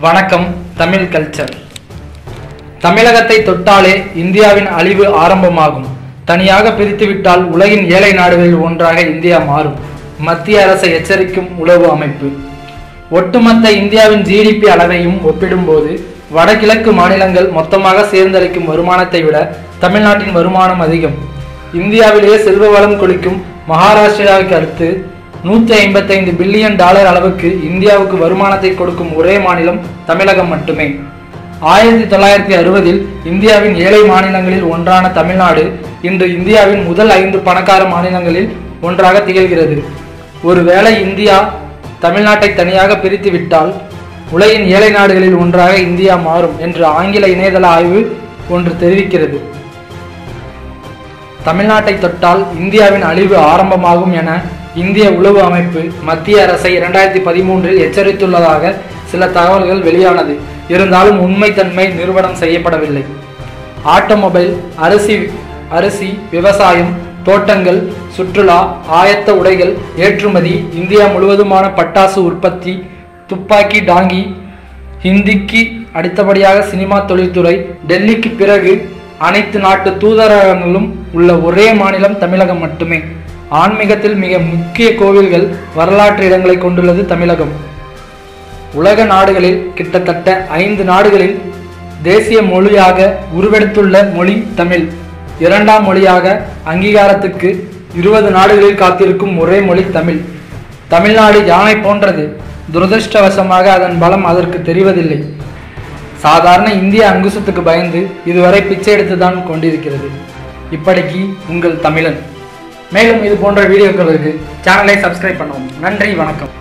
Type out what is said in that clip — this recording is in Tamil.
வணக்கம் தமிழ் கல்ச்சர். தமிழகத்தை தொட்டாலே இந்தியாவின் அழிவு ஆரம்பமாகும். தனியாக பிரித்துவிட்டால் உலகின் ஏழை நாடுகளில் ஒன்றாக இந்தியா மாறும். மத்திய அரசை எச்சரிக்கும் உளவு அமைப்பு. ஒட்டுமொத்த இந்தியாவின் ஜிடிபி அளவையும் ஒப்பிடும்போது வடகிழக்கு மாநிலங்கள் மொத்தமாக சேர்ந்தளிக்கும் வருமானத்தை விட தமிழ்நாட்டின் வருமானம் அதிகம். இந்தியாவிலேயே செல்வ வளம் கொளிக்கும் மகாராஷ்டிராவுக்கு அடுத்து நூற்றி ஐம்பத்தைந்து பில்லியன் டாலர் அளவுக்கு இந்தியாவுக்கு வருமானத்தை கொடுக்கும் ஒரே மாநிலம் தமிழகம் மட்டுமே. ஆயிரத்தி தொள்ளாயிரத்தி அறுபதில் இந்தியாவின் ஏழை மாநிலங்களில் ஒன்றான தமிழ்நாடு இன்று இந்தியாவின் முதல் ஐந்து பணக்கார மாநிலங்களில் ஒன்றாக திகழ்கிறது. ஒருவேளை இந்தியா தமிழ்நாட்டை தனியாக பிரித்து விட்டால் உலகின் ஏழை நாடுகளில் ஒன்றாக இந்தியா மாறும் என்று ஆங்கில இணையதள ஆய்வு ஒன்று தெரிவிக்கிறது. தமிழ்நாட்டை தொட்டால் இந்தியாவின் அழிவு ஆரம்பமாகும் என இந்திய உளவு அமைப்பு மத்திய அரசை இரண்டாயிரத்தி பதிமூன்றில் எச்சரித்துள்ளதாக சில தகவல்கள் வெளியானது. இருந்தாலும் உண்மைத்தன்மை நிறுவனம் செய்யப்படவில்லை. ஆட்டோமொபைல் அரிசி அரிசி விவசாயம் தோட்டங்கள் சுற்றுலா ஆயத்த உடைகள் ஏற்றுமதி இந்தியா முழுவதுமான பட்டாசு உற்பத்தி துப்பாக்கி டாங்கி ஹிந்திக்கு அடுத்தபடியாக சினிமா தொழில்துறை டெல்லிக்கு பிறகு அனைத்து நாட்டு தூதரகங்களும் உள்ள ஒரே மாநிலம் தமிழகம் மட்டுமே. ஆன்மீகத்தில் மிக முக்கிய கோவில்கள் வரலாற்று இடங்களை கொண்டுள்ளது தமிழகம். உலக நாடுகளில் கிட்டத்தட்ட ஐந்து நாடுகளில் தேசிய மொழியாக உருவெடுத்துள்ள மொழி தமிழ். இரண்டாம் மொழியாக அங்கீகாரத்துக்கு இருபது நாடுகளில் காத்திருக்கும் ஒரே மொழி தமிழ். தமிழ்நாடு யானை போன்றது. துரதிருஷ்டவசமாக அதன் பலம் அதற்கு தெரிவதில்லை. சாதாரண இந்திய அங்குசத்துக்கு பயந்து இதுவரை பிச்சை எடுத்துதான் கொண்டிருக்கிறது. இப்படிக்கு உங்கள் தமிழன். மேலும் இது போன்ற வீடியோக்களுக்கு சேனலை சப்ஸ்கிரைப் பண்ணவும். நன்றி வணக்கம்.